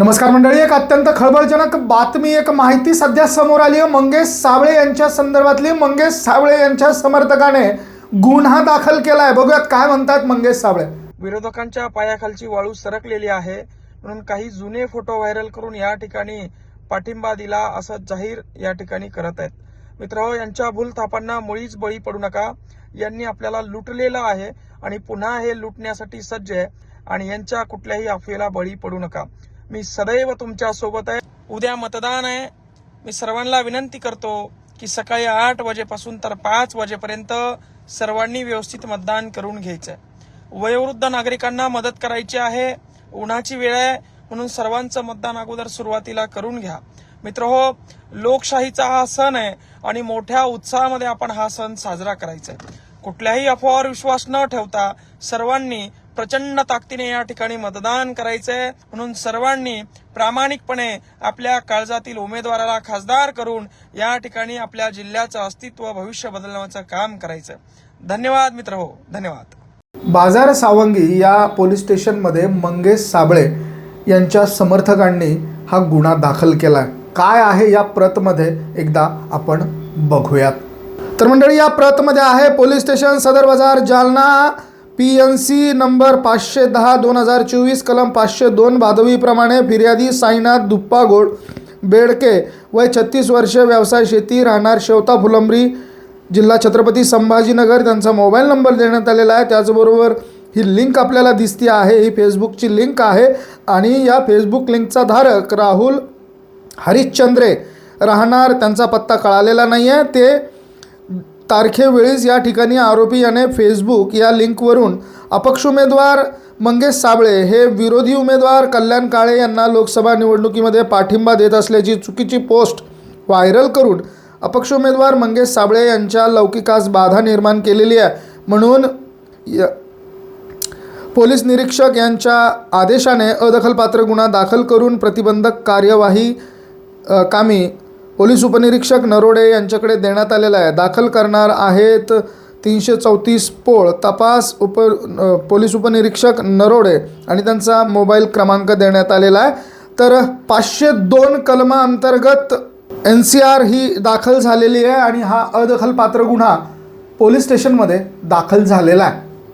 नमस्कार मंडळी एक अत्यंत खळबळजनक बातमी एक माहिती सध्या समोर आली आहे. मंगेश सावळे यांच्या संदर्भातली. मंगेश सावळे यांच्या समर्थकाने गुन्हा दाखल केला आहे बघूयात काय म्हणतात मंगेश सावळे. विरोधकांच्या पायाखालची वाळू सरकलेली आहे. म्हणून काही जुने फोटो व्हायरल करून या ठिकाणी पाठिंबा दिला असं जाहीर या ठिकाणी करत आहेत. मित्र यांच्या भूलथापांना मुळीच बळी पडू नका. यांनी आपल्याला लुटलेलं आहे आणि पुन्हा हे लुटण्यासाठी सज्ज आहे आणि यांच्या कुठल्याही अफवेला बळी पडू नका. मी सदैव तुमच्यासोबत आहे. उद्या मतदान आहे. मी सर्वांना विनंती करतो की सकाळी आठ वाजेपासून तर पाच वाजेपर्यंत सर्वांनी व्यवस्थित मतदान करून घ्यायचं आहे वयोवृद्ध नागरिकांना मदत करायची आहे. उन्हाची वेळ आहे. म्हणून सर्वांचं मतदान अगोदर सुरुवातीला करून घ्या. मित्र हो लोकशाहीचा हा सण आहे आणि मोठ्या उत्साहामध्ये आपण हा सण साजरा करायचा आहे कुठल्याही अफवावर विश्वास न ठेवता सर्वांनी प्रचंड ताकदीने या ठिकाणी मतदान करायचंय. म्हणून सर्वांनी प्रामाणिकपणे आपल्या काळजातील उमेदवाराला खासदार करून या ठिकाणी आपल्या जिल्ह्याचं अस्तित्व भविष्य बदलण्याचं काम करायचं धन्यवाद मित्र हो धन्यवाद. बाजार सावंगी या पोलीस स्टेशनमध्ये मंगेश साबळे यांच्या समर्थकांनी हा गुन्हा दाखल केला आहे काय आहे या प्रतमध्ये? एकदा आपण बघूयात. तर मंडळी या प्रतमध्ये आहे police station Sadar Bazar Jalna. P N C number पाचशे दहा दोन हजार चोवीस कलम पाचशे दोन बाधवीप्रमाणे फिर्यादी साईनाथ दुप्पागोड बेडके वय छत्तीस वर्ष व्यवसाय शेती राहणार शेवता फुलंब्री जिल्हा छत्रपती संभाजीनगर. त्यांचा मोबाईल नंबर देण्यात आलेला आहे. त्याचबरोबर ही लिंक आपल्याला दिसते आहे. ही फेसबुकची लिंक आहे आणि या फेसबुक लिंकचा धारक राहुल हरिश्चंद्रे राहणार. त्यांचा पत्ता कळालेला नाही आहे ते तारखेवेळीच या ठिकाणी आरोपी याने फेसबुक या लिंकवरून अपक्ष उमेदवार मंगेश साबळे हे विरोधी उमेदवार कल्याण काळे यांना लोकसभा निवडणुकीमध्ये पाठिंबा देत असल्याची चुकीची पोस्ट व्हायरल करून अपक्ष उमेदवार मंगेश साबळे यांच्या लौकिकास बाधा निर्माण केलेली आहे. म्हणून य- पोलीस निरीक्षक यांच्या आदेशाने अदखलपात्र गुन्हा दाखल करून प्रतिबंधक कार्यवाही कामी पोलीस उपनिरीक्षक नरोडे यांच्याकडे देण्यात आलेला आहे. दाखल करणार आहेत तीनशे चौतीस पोळ. तपास उप पोलीस उपनिरीक्षक नरोडे आणि त्यांचा मोबाईल क्रमांक देण्यात आलेला आहे. तर पाचशे दोन कलमाअंतर्गत एन सी आर ही दाखल झालेली आहे आणि हा अदखलपात्र गुन्हा पोलीस स्टेशनमध्ये दाखल झालेला आहे.